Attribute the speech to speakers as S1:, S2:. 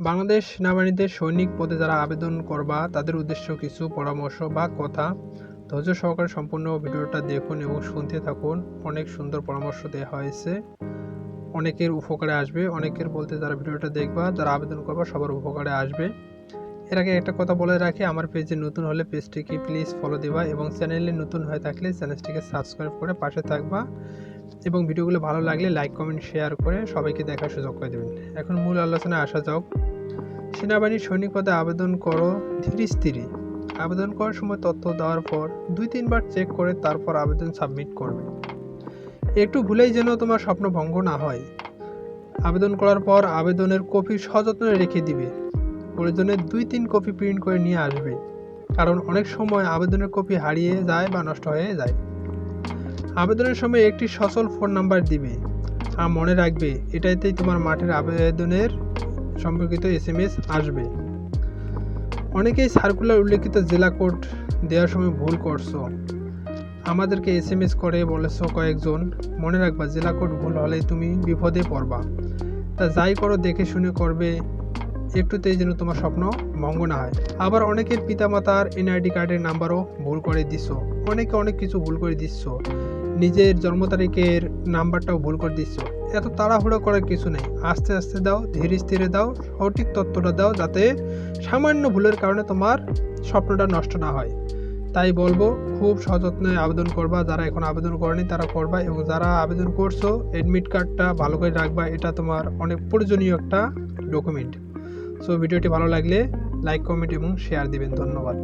S1: বাংলাদেশ সেনাবাহিনীতে সৈনিক পদে যারা আবেদন করবা, তাদের উদ্দেশ্য কিছু পরামর্শ বা কথা। ধৈর্য সহকারে সম্পূর্ণ ভিডিওটা দেখুন এবং শুনতে থাকুন। অনেক সুন্দর পরামর্শ দেওয়া হয়েছে। অনেকের উপকারে আসবে, অনেকের বলতে যারা ভিডিওটা দেখবা, যারা আবেদন করবা, সবার উপকারে আসবে। এর আগে একটা কথা বলে রাখি, আমার পেজে নতুন হলে পেজটিকে প্লিজ ফলো দেবা এবং চ্যানেলে নতুন হয়ে থাকলে চ্যানেলটিকে সাবস্ক্রাইব করে পাশে থাকবা। এবং ভিডিওগুলো ভালো লাগলে লাইক, কমেন্ট, শেয়ার করে সবাইকে দেখার সুযোগ করে দেবেন। এখন মূল আলোচনায় আসা যাক। সেনাবাহিনীর সৈনিক পদে আবেদন করো ধীরে স্থিরে। আবেদন করার সময় তথ্য দেওয়ার পর দুই তিনবার চেক করে তারপর আবেদন সাবমিট করবে। একটু ভুলেই যেন তোমার স্বপ্ন ভঙ্গ না হয়। আবেদন করার পর আবেদনের কপি সযত্নে রেখে দিবে। প্রয়োজনে দুই তিন কপি প্রিন্ট করে নিয়ে আসবে। কারণ অনেক সময় আবেদনের কপি হারিয়ে যায় বা নষ্ট হয়ে যায়। আবেদনের সময় একটি সচল ফোন নাম্বার দিবে। আর মনে রাখবে এটাইতেই তোমার মাঠের আবেদনের সম্পর্কিত এস এম এস আসবে। অনেকেই সার্কুলার উল্লেখিত জেলা কোড দেওয়ার সময় ভুল করছ। আমাদেরকে এস এম এস করে বলেছ কয়েকজন। মনে রাখবা, জেলা কোড ভুল হলে তুমি বিপদে পড়বা। তা যাই করো, দেখে শুনে করবে। একটুতেই যেন তোমার স্বপ্ন ভঙ্গ না হয়। আবার অনেকের পিতামাতার এনআইডি কার্ডের নাম্বারও ভুল করে দিচ্ছ অনেকে অনেক কিছু ভুল করে দিচ্ছ নিজের জন্ম তারিখের নাম্বারটাও ভুল করে দিচ্ছ এত তাড়াহুড়ো করার কিছু নেই। আস্তে আস্তে দাও, ধীরে স্থিরে দাও, সঠিক তথ্যটা দাও যাতে সামান্য ভুলের কারণে তোমার স্বপ্নটা নষ্ট না হয়। তাই বলব, খুব সযত্নে আবেদন করবা। যারা এখন আবেদন করেনি তারা করবা এবং যারা আবেদন করছ অ্যাডমিট কার্ডটা ভালো করে রাখবা। এটা তোমার অনেক প্রয়োজনীয় একটা ডকুমেন্ট সো ভিডিওটি ভালো লাগলে লাইক কমেন্ট এবং শেয়ার দিবেন। ধন্যবাদ।